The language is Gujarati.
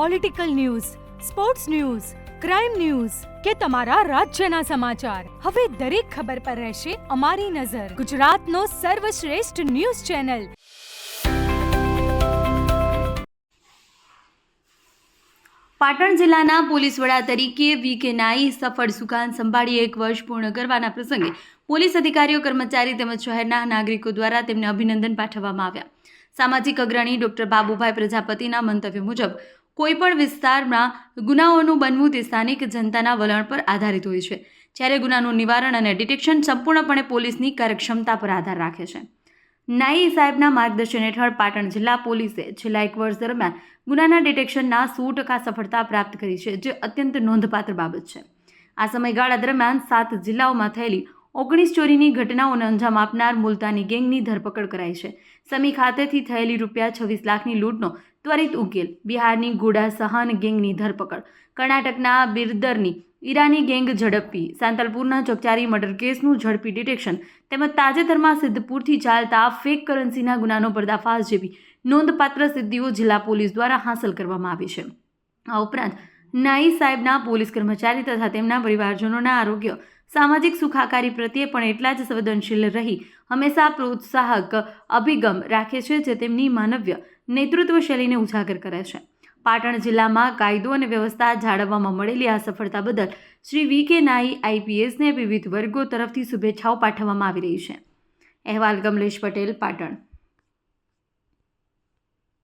Political news sports news crime news કે તમારા રાજ્યના સમાચાર. હવે દરેક ખબર પર રહેશે અમારી નજર. ગુજરાતનો સર્વશ્રેષ્ઠ ન્યૂઝ ચેનલ. પાટણ જિલ્લાના પોલીસ વડા તરીકે વી કે નાઈ સફળ સુકાન સંભાળી એક વર્ષ પૂર્ણ કરવાના પ્રસંગે પોલીસ અધિકારીઓ, કર્મચારી તેમજ શહેરના નાગરિકો દ્વારા તેમને અભિનંદન પાઠવવામાં આવ્યા. સામાજિક અગ્રણી ડોક્ટર બાબુભાઈ પ્રજાપતિના મંતવ્ય મુજબ કોઈપણ વિસ્તારમાં ગુનાઓનું બનવું તે સ્થાનિક જનતાના વલણ પર આધારિત હોય છે. જ્યારે ગુનાનું નિવારણ અને ડિટેક્શન સંપૂર્ણપણે પોલીસની કાર્યક્ષમતા પર આધાર રાખે છે. નાઈ સાહેબના માર્ગદર્શન હેઠળ પાટણ જિલ્લા પોલીસે છેલ્લા એક વર્ષ દરમિયાન ગુનાના ડિટેક્શનના સો ટકા સફળતા પ્રાપ્ત કરી છે, જે અત્યંત નોંધપાત્ર બાબત છે. આ સમયગાળા દરમિયાન સાત જિલ્લાઓમાં થયેલી ઓગણીસ ચોરીની ઘટનાઓને અંજામ આપનાર મુલતાની ગેંગની ધરપકડ કરાઈ છે. સમી ખાતેથી થયેલી રૂપિયા છવ્વીસ લાખની લૂંટનો ત્વરિત ઉકેલ, બિહારની ગોડા સહન ગેંગની ધરપકડ, કર્ણાટકના બિરદરની ઈરાની ગેંગ ઝડપી, સાંતલપુરના ચોકચારી મર્ડર કેસનું ઝડપી ડિટેક્શન, તેમજ તાજેતરમાં સિદ્ધપુરથી ચાલતા ફેક કરન્સીના ગુનાનો પર્દાફાશ જેવી નોંધપાત્ર સિદ્ધિઓ જિલ્લા પોલીસ દ્વારા હાંસલ કરવામાં આવી છે. આ ઉપરાંત નાઈ સાહેબના પોલીસ કર્મચારી તથા તેમના પરિવારજનોના આરોગ્ય સામાજિક સુખાકારી પ્રત્યે પણ એટલા જ સંવેદનશીલ રહી, હંમેશા પ્રોત્સાહક અભિગમ રાખે છે જે તેમની માનવ્ય નેતૃત્વ શૈલીને ઉજાગર કરે છે. પાટણ જિલ્લામાં કાયદો અને વ્યવસ્થા જાળવવામાં મળેલી આ સફળતા બદલ શ્રી વી કે નાઈ આઈપીએસને વિવિધ વર્ગો તરફથી શુભેચ્છાઓ પાઠવવામાં આવી રહી છે. અહેવાલ કમલેશ પટેલ, પાટણ.